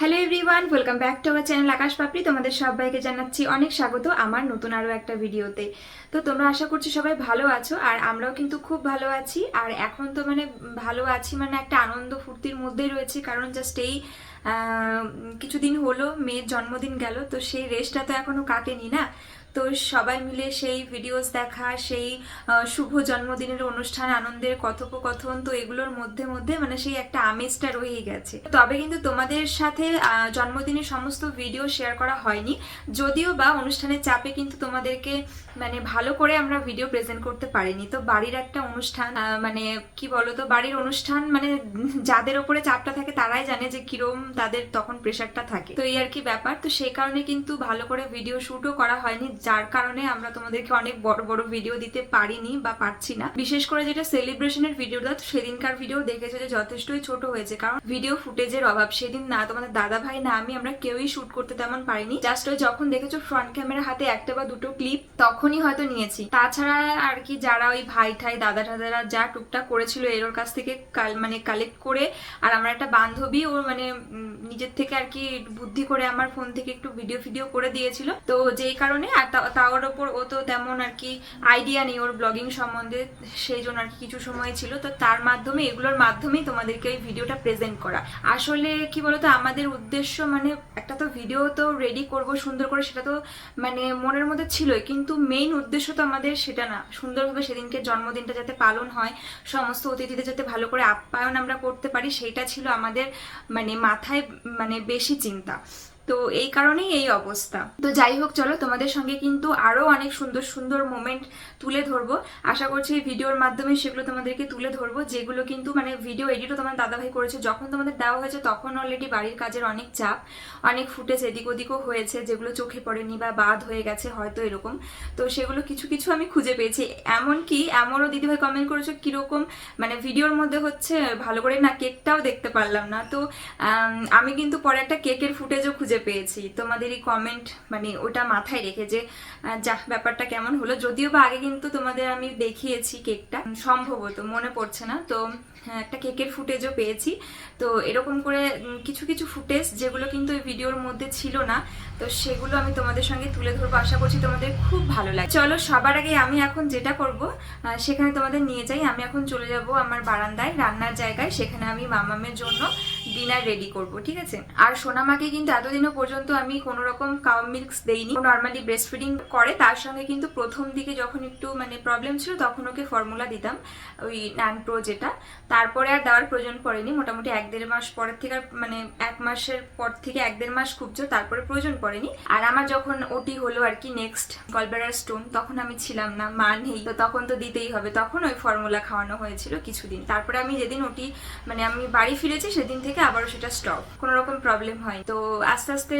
Hello everyone welcome back to our channel Akash Papri তোমাদের সবাইকে জানাচ্ছি অনেক স্বাগত আমার নতুন আরও একটা ভিডিওতে। তো তোমরা আশা করছি সবাই ভালো আছো, আর আমরাও কিন্তু খুব ভালো আছি। আর এখন তো মানে ভালো আছি মানে একটা আনন্দ ফুর্তির মধ্যেই রয়েছে, কারণ জাস্ট এই কিছুদিন হলো, মেয়ের জন্মদিন গেল, তো সেই রেস্টটা তো এখনও কাটেনি না। তো সবাই মিলে সেই ভিডিওস দেখা, সেই শুভ জন্মদিনের অনুষ্ঠান, আনন্দের কথোপকথন, তো এগুলোর মধ্যে মধ্যে মানে সেই একটা আমেজটা রয়েই গেছে। তবে কিন্তু তোমাদের সাথে জন্মদিনের সমস্ত ভিডিও শেয়ার করা হয়নি। যদিও বা অনুষ্ঠানের চাপে কিন্তু তোমাদেরকে মানে ভালো করে আমরা ভিডিও প্রেজেন্ট করতে পারিনি। তো বাড়ির একটা অনুষ্ঠান মানে কি বলতো, বাড়ির অনুষ্ঠান মানে যাদের ওপরে চাপটা থাকে তারাই জানে যে কিরম তাদের তখন প্রেশারটা থাকে। তো এই আর কি ব্যাপার। তো সেই কারণে কিন্তু ভালো করে ভিডিও শুটও করা হয়নি। যার কারণে আমরা তোমাদেরকে অনেক বড় বড় ভিডিও দিতে পারিনি বা পারছি না। বিশেষ করে যেটা সেলিব্রেশনের ভিডিওটা সেদিনকার ভিডিও দেখেছ যে যথেষ্টই ছোট হয়েছে। কারণ ভিডিও ফুটেজের অভাব। সেদিন না, তোমাদের দাদা ভাই না, আমি আমরা কেউই শুট করতে তেমন পারিনি। জাস্ট ওই যখন দেখেছ ফ্রন্ট ক্যামেরা হাতে একটা বা দুটো ক্লিপ তখনই হয়তো নিয়েছি। তাছাড়া আর কি যারা ওই ভাই ঠাই, দাদা ঠাদারা যা টুকটাক করেছিল এর ওর কাছ থেকে মানে কালেক্ট করে, আর আমার একটা বান্ধবী ওর মানে নিজের থেকে আর কি বুদ্ধি করে আমার ফোন থেকে একটু ভিডিও ফিডিও করে দিয়েছিল। তো যেই কারণে আর তার ওপর ও তো তেমন আর কি আইডিয়া নেই ওর ব্লগিং সম্বন্ধে, সেই জন্য আর কি কিছু সময় ছিল। তো তার মাধ্যমে, এগুলোর মাধ্যমেই তোমাদেরকে এই ভিডিওটা প্রেজেন্ট করা। আসলে কি বলতো, আমাদের উদ্দেশ্য মানে একটা তো ভিডিও তো রেডি করব, সুন্দর করে সেটা তো মানে মনের মধ্যে ছিলই। কিন্তু মেইন উদ্দেশ্য তো আমাদের সেটা না। সুন্দরভাবে সেদিনকে জন্মদিনটা যাতে পালন হয়, সমস্ত অতিথিদের যাতে ভালো করে আপ্যায়ন আমরা করতে পারি, সেইটা ছিল আমাদের মানে মাথায় মানে বেশি চিন্তা। তো এই কারণেই এই অবস্থা। তো যাই হোক, চলো তোমাদের সঙ্গে কিন্তু আরও অনেক সুন্দর সুন্দর মোমেন্ট তুলে ধরবো। আশা করছি এই ভিডিওর মাধ্যমে সেগুলো তোমাদেরকে তুলে ধরবো, যেগুলো কিন্তু মানে ভিডিও এডিটও তোমার দাদাভাই করেছে। যখন তোমাদের দেওয়া হয়েছে তখন অলরেডি বাড়ির কাজের অনেক চাপ, অনেক ফুটেজ এদিক ওদিকও হয়েছে, যেগুলো চোখে পড়েনি বা বাদ হয়ে গেছে হয়তো এরকম। তো সেগুলো কিছু কিছু আমি খুঁজে পেয়েছি। এমনকি এমনও দিদিভাই কমেন্ট করেছ, কীরকম মানে ভিডিওর মধ্যে হচ্ছে ভালো করে না কেকটাও দেখতে পারলাম না। তো, আমি কিন্তু পরে একটা কেকের ফুটেজও খুঁজে পেয়েছি। তোমাদেরই কমেন্ট মানে ওটা মাথায় রেখে যে যাহ ব্যাপারটা কেমন হলো। যদিও বা আগে কিন্তু তোমাদের আমি দেখিয়েছি কেকটা সম্ভবত মনে পড়ছে না। তো হ্যাঁ, একটা কেকের ফুটেজও পেয়েছি। তো এরকম করে কিছু কিছু ফুটেজ যেগুলো কিন্তু এই ভিডিওর মধ্যে ছিল না তো সেগুলো আমি তোমাদের সঙ্গে তুলে ধরবো। আশা করছি তোমাদের খুব ভালো লাগে চলো সবার আগে আমি এখন যেটা করব সেখানে তোমাদের নিয়ে যাই। আমি এখন চলে যাব আমার বারান্দায় রান্নার জায়গায়। সেখানে আমি মামামের জন্য ডিনার রেডি করব, ঠিক আছে? আর সোনামাকে কিন্তু এতদিনও পর্যন্ত আমি কোনো রকম কাউ মিল্কস দেইনি নর্মালি ব্রেস্ট ফিডিং করে। তার সঙ্গে কিন্তু প্রথম দিকে যখন একটু মানে প্রবলেম ছিল, তখন ওকে ফর্মুলা দিতাম, ওই ন্যান প্রো যেটা। তারপরে আর দেওয়ার প্রয়োজন পড়েনি, মোটামুটি এক দেড় মাস পরের থেকে আর মানে এক মাসের পর থেকে এক দেড় মাস খুব জোর তারপরে প্রয়োজন পড়েনি। আর আমার যখন ওটি হলো আর কি নেক্সট গলবেড়ার স্টোন তখন আমি ছিলাম না, মা নেই, তো তখন তো দিতেই হবে। তখন ওই ফর্মুলা খাওয়ানো হয়েছিল কিছুদিন। তারপরে আমি যেদিন ওটি মানে আমি বাড়ি ফিরেছি, সেদিন থেকে আবারও সেটা স্টপ কোনো রকম প্রবলেম হয় তো আস্তে আস্তে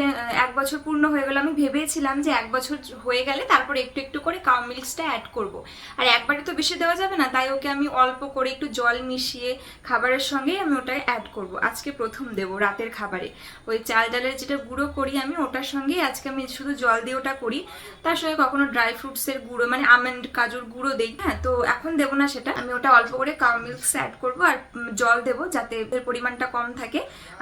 এক বছর পূর্ণ হয়ে গেল। আমি ভেবেছিলাম যে এক বছর হয়ে গেলে তারপর একটু একটু করে কাউ মিল্কসটা অ্যাড করব। আর একবারে তো বেশি দেওয়া যাবে না, তাই ওকে আমি অল্প করে একটু জল মিশিয়ে খাবারের সঙ্গেই আমি ওটা অ্যাড করব। আজকে প্রথম দেব রাতের খাবারে। ওই চাল ডালের যেটা গুঁড়ো করি আমি, ওটার সঙ্গেই আজকে আমি শুধু জল দিয়ে ওটা করি। তার সঙ্গে কখনো ড্রাই ফ্রুটসের গুঁড়ো মানে আমন্ড কাজুর গুঁড়ো দেই হ্যাঁ? তো এখন দেবো না সেটা। আমি ওটা অল্প করে কাউ মিল্কস অ্যাড করব আর জল দেবো যাতে এর পরিমাণটা কম থাকে।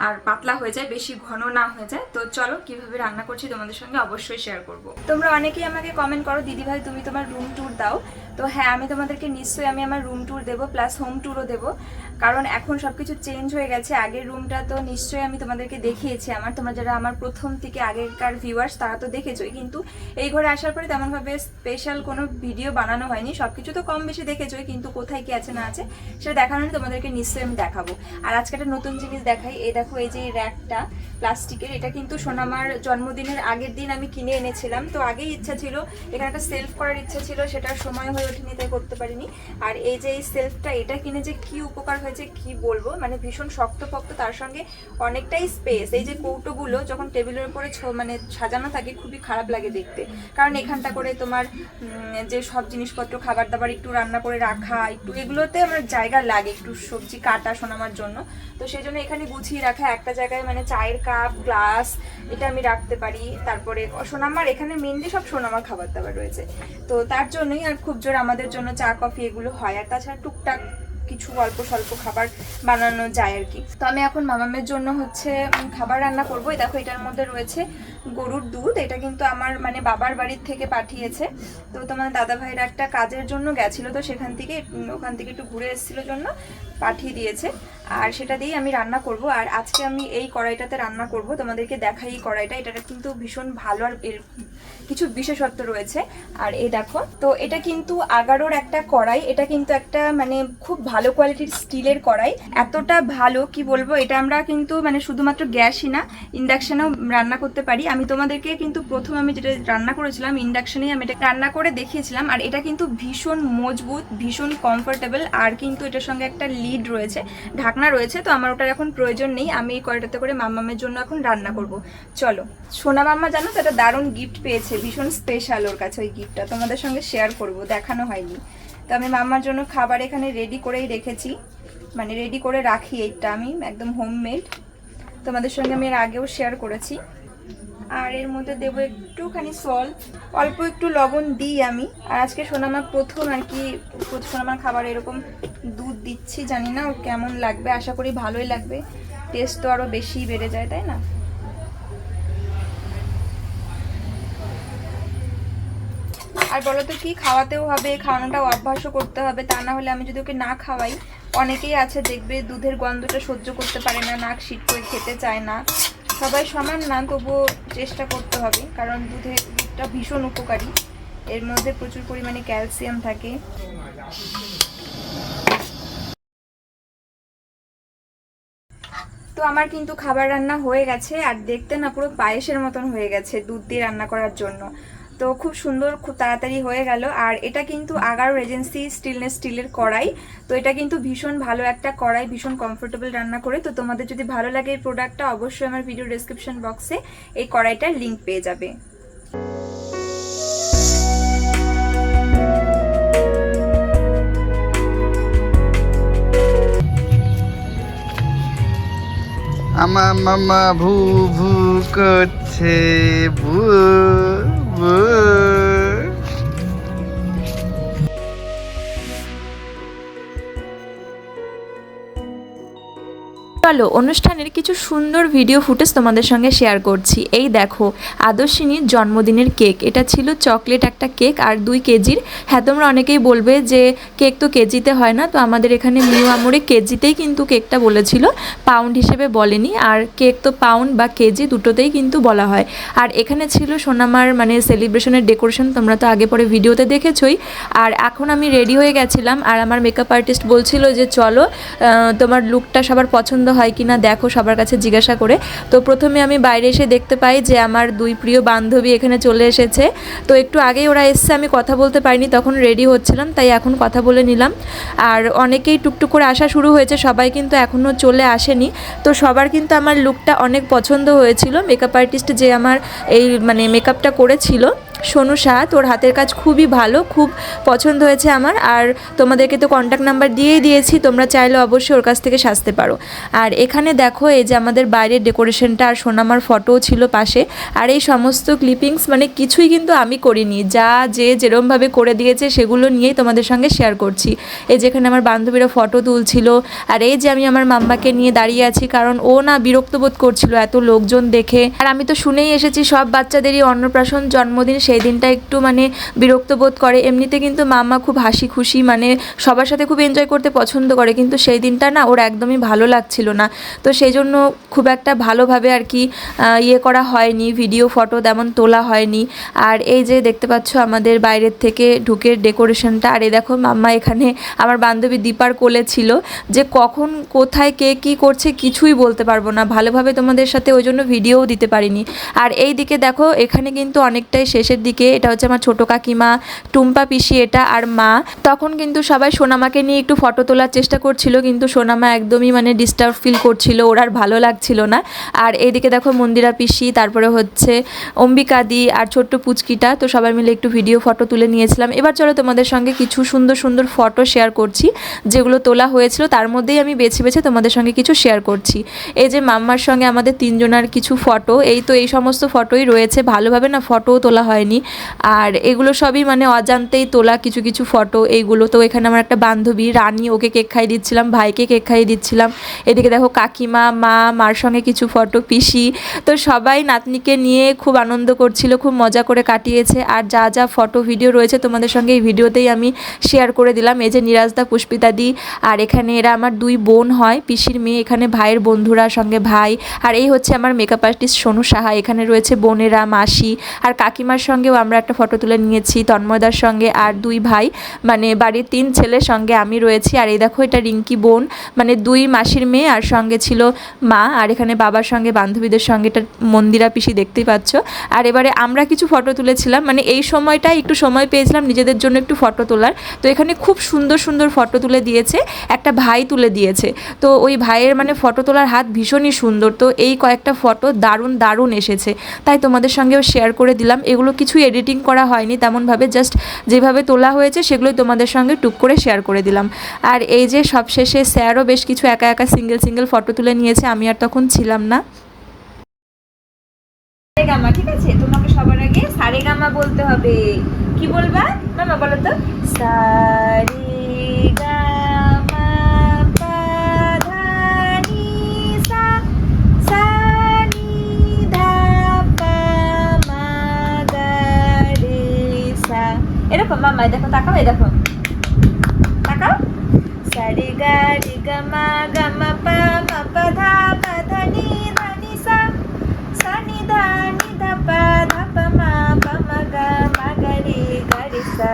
আর পাতলা হয়ে যায়, বেশি ঘন না হয়ে যায়। তো চলো, কীভাবে রান্না করছি তোমাদের সঙ্গে অবশ্যই শেয়ার করব। তোমরা অনেকেই আমাকে কমেন্ট করো দিদি ভাই তুমি তোমার রুম ট্যুর দাও। তো হ্যাঁ আমি তোমাদেরকে নিশ্চয়ই আমি আমার রুম ট্যুর দেবো প্লাস হোম ট্যুরও দেবো। কারণ এখন সবকিছু চেঞ্জ হয়ে গেছে। আগের রুমটা তো নিশ্চয়ই আমি তোমাদেরকে দেখিয়েছি। আমার, তোমরা যারা আমার প্রথম থেকে আগেরকার ভিউয়ার্স তারা তো দেখেছোই। কিন্তু এই ঘরে আসার পরে তেমনভাবে স্পেশাল কোনো ভিডিও বানানো হয়নি। সব কিছু তো কম বেশি দেখেছোই, কিন্তু কোথায় কি আছে না আছে, সেটা দেখানোর তোমাদেরকে নিশ্চয়ই আমি দেখাবো। আর আজকে একটা নতুন জিনিস দেখাই। এই দেখো, এই যে র্যাকটা, প্লাস্টিকের, এটা কিন্তু সোনামার জন্মদিনের আগের দিন আমি কিনে এনেছিলাম। তো আগেই ইচ্ছা ছিল, এখানে একটা সেলফ করার ইচ্ছা ছিল, সেটার সময় হয়ে ওঠেনি, তাই করতে পারিনি। আর এই যে এই সেলফটা এটা কিনে যে কি উপকার হয়েছে, কি বলব? মানে ভীষণ শক্তপোক্ত, তার সঙ্গে অনেকটাই স্পেস এই যে কৌটোগুলো, যখন টেবিলের উপরে মানে সাজানো থাকে, খুবই খারাপ লাগে দেখতে। কারণ এখানটা করে তোমার যে সব জিনিসপত্র খাবার দাবার একটু রান্না করে রাখা, একটু এগুলোতে আমার জায়গা লাগে, একটু সবজি কাটা শোনাবার জন্য। তো সেই জন্য এখানে গুছিয়ে রাখা, একটা জায়গায় মানে চায়ের কাপ গ্লাস এটা আমি রাখতে পারি। তারপরে সোনামার, এখানে মেনলি সব সোনামার খাবার দাবার রয়েছে। তো তার জন্যই আর খুব জোর আমাদের জন্য চা, কফি এগুলো হয়। আর তাছাড়া টুকটাক কিছু অল্প স্বল্প খাবার বানানো যায় আর কি। তো আমি এখন মামামের জন্য হচ্ছে খাবার রান্না করব। দেখো, এটার মধ্যে রয়েছে গরুর দুধ। এটা কিন্তু আমার মানে বাবার বাড়ির থেকে পাঠিয়েছে। তো তোমার দাদা ভাইয়ের একটা কাজের জন্য গেছিল তো সেখান থেকে ওখান থেকে একটু ঘুরে এসেছিল জন্য পাঠিয়ে দিয়েছে। আর সেটা দিয়েই আমি রান্না করব। আর আজকে আমি এই কড়াইটাতে রান্না করব। তোমাদেরকে দেখাই এই কড়াইটা। এটা কিন্তু ভীষণ ভালো আর এর কিছু বিশেষত্ব রয়েছে। আর এই দেখো, তো এটা কিন্তু আগারোর একটা কড়াই। এটা কিন্তু একটা মানে খুব ভালো কোয়ালিটির স্টিলের কড়াই। এতটা ভালো, কি বলব, এটা আমরা কিন্তু মানে শুধুমাত্র গ্যাসই না ইন্ডাকশানেও রান্না করতে পারি। আমি তোমাদেরকে কিন্তু প্রথম আমি যেটা রান্না করেছিলাম ইন্ডাকশনেই আমি এটা রান্না করে দেখিয়েছিলাম। আর এটা কিন্তু ভীষণ মজবুত, ভীষণ কমফোর্টেবল আর কিন্তু এটার সঙ্গে একটা লিড রয়েছে, ঢাকনা রয়েছে, তো আমার ওটার এখন প্রয়োজন নেই। আমি এই কড়াইটাতে করে মাম্মামের জন্য এখন রান্না করব। চলো, সোনা মাম্মা জানো তো একটা দারুণ গিফট পেয়েছে, ভীষণ স্পেশাল ওর কাছে ওই গিফটটা তোমাদের সঙ্গে শেয়ার করব, দেখানো হয়নি। তো আমি মাম্মার জন্য খাবার এখানে রেডি করেই রেখেছি। মানে রেডি করে রাখি এইটা আমি, একদম হোমমেড তোমাদের সঙ্গে আমি এর আগেও শেয়ার করেছি। আর এর মধ্যে দেবো একটুখানি সল্ট অল্প একটু লবণ দিই আমি। আর আজকে সোনামা প্রথম আর কি, সোনামার খাবার এরকম দুধ দিচ্ছি, জানি না ওর কেমন লাগবে, আশা করি ভালোই লাগবে। টেস্ট তো আরও বেশি বেড়ে যায়, তাই না? আর বলো তো কি খাওয়াতেও হবে খাওয়ানোটা অভ্যাসও করতে হবে, তা না হলে আমি যদি ওকে না খাওয়াই, অনেকেই আছে দেখবে দুধের গন্ধটা সহ্য করতে পারে না, নাক শীত করে খেতে চায় না। সবাই সমান না, তবুও চেষ্টা করতে হবে, কারণ দুধের দুধটা ভীষণ উপকারী। এর মধ্যে প্রচুর পরিমাণে ক্যালসিয়াম থাকে। তো আমার কিন্তু খাবার রান্না হয়ে গেছে, আর দেখতে না পুরো পায়েসের মতন হয়ে গেছে দুধ দিয়ে রান্না করার জন্য। তো খুব সুন্দর, খুব তাড়াতাড়ি হয়ে গেল। আর এটা কিন্তু আগারো রেজেন্সি স্টিলনেস স্টিলের কড়াই। তো এটা কিন্তু ভীষণ ভালো একটা কড়াই, ভীষণ কমফোর্টেবল রান্না করে। তো তোমাদের যদি ভালো লাগে এই প্রোডাক্টটা অবশ্যই আমার ভিডিও ডেসক্রিপশন বক্সে এই কড়াইটার লিঙ্ক পেয়ে যাবে। আমার মামা ভু ভু করছে ভু ভু চলো অনুষ্ঠানের কিছু সুন্দর ভিডিও ফুটেজ তোমাদের সঙ্গে শেয়ার করছি। এই দেখো, আদর্শিনীর জন্মদিনের কেক এটা ছিল চকলেট একটা কেক আর দুই কেজির। হ্যাঁ তোমরা অনেকেই বলবে যে কেক তো কেজিতে হয় না, তো আমাদের এখানে নিউ আমরে কেজিতেই কিন্তু কেকটা বলেছিল পাউন্ড হিসেবে বলেনি। আর কেক তো পাউন্ড বা কেজি দুটোতেই কিন্তু বলা হয়। আর এখানে ছিল সোনামার মানে সেলিব্রেশনের ডেকোরেশন তোমরা তো আগে পরে ভিডিওতে দেখেছই। আর এখন আমি রেডি হয়ে গেছিলাম আর আমার মেকআপ আর্টিস্ট বলছিল যে চলো তোমার লুকটা সবার পছন্দ হয় কি না দেখো সবার কাছে জিজ্ঞাসা করে। তো প্রথমে আমি বাইরে এসে দেখতে পাই যে আমার দুই প্রিয় বান্ধবী এখানে চলে এসেছে। তো একটু আগেই ওরা এসছে, আমি কথা বলতে পারিনি, তখন রেডি হচ্ছিলাম, তাই এখন কথা বলে নিলাম। আর অনেকেই টুকটুক করে আসা শুরু হয়েছে, সবাই কিন্তু এখনও চলে আসেনি। তো সবার কিন্তু আমার লুকটা অনেক পছন্দ হয়েছিল। মেকআপ আর্টিস্ট যে আমার এই মানে মেকআপটা করেছিল। সোনু শাহ তোর হাতের কাজ খুবই ভালো, খুব পছন্দ হয়েছে আমার। আর তোমাদেরকে তো কন্ট্যাক্ট নাম্বার দিয়েই দিয়েছি, তোমরা চাইলে অবশ্যই ওর কাছ থেকে সাজতে পারো। আর এখানে দেখো, এই যে আমাদের বাইরের ডেকোরেশনটা আর সোনামার ফটোও ছিল পাশে। আর এই সমস্ত ক্লিপিংস মানে কিছুই কিন্তু আমি করিনি। যা, যে যেরমভাবে করে দিয়েছে, সেগুলো নিয়েই তোমাদের সঙ্গে শেয়ার করছি। এই যেখানে আমার বান্ধবীরা ফটো তুলছিল। আর এই যে আমি আমার মাম্মাকে নিয়ে দাঁড়িয়ে আছি, কারণ ও না বিরক্ত বোধ করছিল এত লোকজন দেখে। আর আমি তো শুনেই এসেছি, সব বাচ্চাদেরই অন্নপ্রাশন জন্মদিন সেই দিনটা একটু মানে বিরক্ত বোধ করে। এমনিতে কিন্তু মাম্মা খুব হাসি খুশি মানে সবার সাথে খুব এনজয় করতে পছন্দ করে, কিন্তু সেই দিনটা না ওর একদমই ভালো লাগছিল না। তো সেই জন্য খুব একটা ভালোভাবে আর কি ইয়ে করা হয়নি ভিডিও ফটো তেমন তোলা হয়নি। আর এই যে দেখতে পাচ্ছ আমাদের বাইরের থেকে ঢুকে ডেকোরেশনটা আর এই দেখো মাম্মা এখানে আমার বান্ধবী দীপার কোলে ছিল, যে কখন, কোথায়, কে কী করছে কিছুই বলতে পারব না। ভালোভাবে তোমাদের সাথে ওই জন্য ভিডিও দিতে পারিনি। আর এই দিকে দেখো এখানে কিন্তু অনেকটাই শেষের দিকে, এটা হচ্ছে আমার ছোটো কাকিমা, টুম্পা পিসি এটা আর মা। তখন কিন্তু সবাই সোনামাকে নিয়ে একটু ফটো তোলার চেষ্টা করছিল, কিন্তু সোনামা একদমই মানে ডিস্টার্ব ফিল করছিল, ওর আর ভালো লাগছিল না। আর এইদিকে দেখো মন্দিরা পিসি, তারপরে হচ্ছে অম্বিকাদি আর ছোট্ট পুচকিটা, তো সবাই মিলে একটু ভিডিও ফটো তুলে নিয়েছিলাম। এবার চলো তোমাদের সঙ্গে কিছু সুন্দর সুন্দর ফটো শেয়ার করছি, যেগুলো তোলা হয়েছিল, তার মধ্যেই আমি বেছে বেছে তোমাদের সঙ্গে কিছু শেয়ার করছি। এই যে মাম্মার সঙ্গে আমাদের তিনজনার কিছু ফটো, এই তো এই সমস্ত ফটোই রয়েছে, ভালোভাবে না ফটোও তোলা হয়নি। হয়নি আর এগুলো সবই মানে অজান্তেই তোলা কিছু কিছু ফটো এইগুলো তো এখানে আমার একটা বান্ধবী, রানী, ওকে কেক খাইয়ে দিচ্ছিলাম, ভাইকে কেক খাইয়ে দিচ্ছিলাম। এদিকে দেখো কাকিমা, মা, মার সঙ্গে কিছু ফটো পিসি। তো সবাই নাতনিকে নিয়ে খুব আনন্দ করছিল, খুব মজা করে কাটিয়েছে। আর যা যা ফটো ভিডিও রয়েছে তোমাদের সঙ্গে এই ভিডিওতেই আমি শেয়ার করে দিলাম। এই যে নিরাজদা পুষ্পিতাদি আর এখানে এরা আমার দুই বোন হয়, পিসির মেয়ে, এখানে ভাইয়ের বন্ধুরা সঙ্গে ভাই। আর এই হচ্ছে আমার মেকআপ আর্টিস্ট সোনু সাহা, এখানে রয়েছে বোনেরা, মাসি। আর কাকিমার সঙ্গেও আমরা একটা ফটো তুলে নিয়েছি তন্ময়দার সঙ্গে আর দুই ভাই। মানে বাড়ির তিন ছেলের সঙ্গে আমি রয়েছি। আর এই দেখো, এটা রিঙ্কি বোন। মানে দুই মাসির মেয়ে, আর সঙ্গে ছিল মা। আর এখানে বাবার সঙ্গে, বান্ধবীদের সঙ্গে এটা মন্দিরা পিসি দেখতেই পাচ্ছ। আর এবারে আমরা কিছু ফটো তুলেছিলাম। মানে এই সময়টাই একটু সময় পেয়েছিলাম নিজেদের জন্য একটু ফটো তোলার। তো এখানে খুব সুন্দর সুন্দর ফটো তুলে দিয়েছে। একটা ভাই তুলে দিয়েছে। তো ওই ভাইয়ের মানে ফটো তোলার হাত ভীষণই সুন্দর। তো এই কয়েকটা ফটো দারুণ দারুণ এসেছে। তাই তোমাদের সঙ্গেও শেয়ার করে দিলাম। এগুলো কিছু এডিটিং করা হয়নি, তেমনভাবে জাস্ট যেভাবে তোলা হয়েছে সেগুলোই তোমাদের সঙ্গে টুক করে শেয়ার করে দিলাম। আর এই যে সবশেষে স্যারও বেশ কিছু একা একা সিঙ্গেল সিঙ্গেল ফটো তুলে নিয়েছে, আমি আর তখন ছিলাম না। সারেগামা, ঠিক আছে? তোমাকে সবার আগে সারেগামা বলতে হবে। কি বলবা? মামা, বলো তো। সারেগামা। এই দেখো। তাকাও। সারে গা রে গা মা গা মা পা মা পা ধা পা ধা নি ধা নি সা। সা নি ধা নি ধা পা ধা পা মা পা মা গা মা গা রে সা।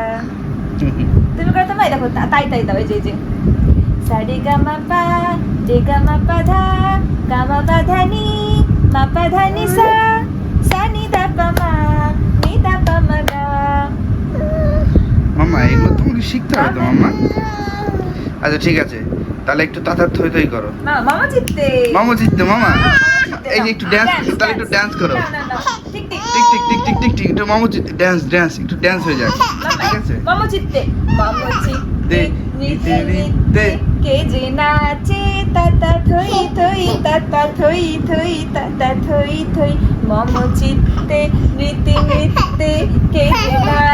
তুমি করো তোমায় দেখো তাই তাই দাও, এই যে যে। সারে গা মা পা রে গা মা পা ধা গা পা ধা নি, মা পা ধা নি সা নি ধা পা মা নি ধা পা মা গা মামা এগুলো তোমাকে শিখতে হবে তো মামা আচ্ছা ঠিক আছে। তাহলে একটু তাতার থই থই করো। মামা জিততে। মামা জিততে মামা। এই যে একটু Dance, তাহলে একটু dance করো। ঠিক ঠিক। টিক টিক টিক টিক টিক একটু মামু ড্যান্স ড্যান্স একটু ড্যান্স হয়ে যাক। ঠিক আছে? মামা জিততে। মামা জিততে নিতে নিতে। কে যে নাচে তাতা থই থই তাতা থই থই তাতা থই থই। মম চিত্তে নীতি নৃত্যে কে যে নাচে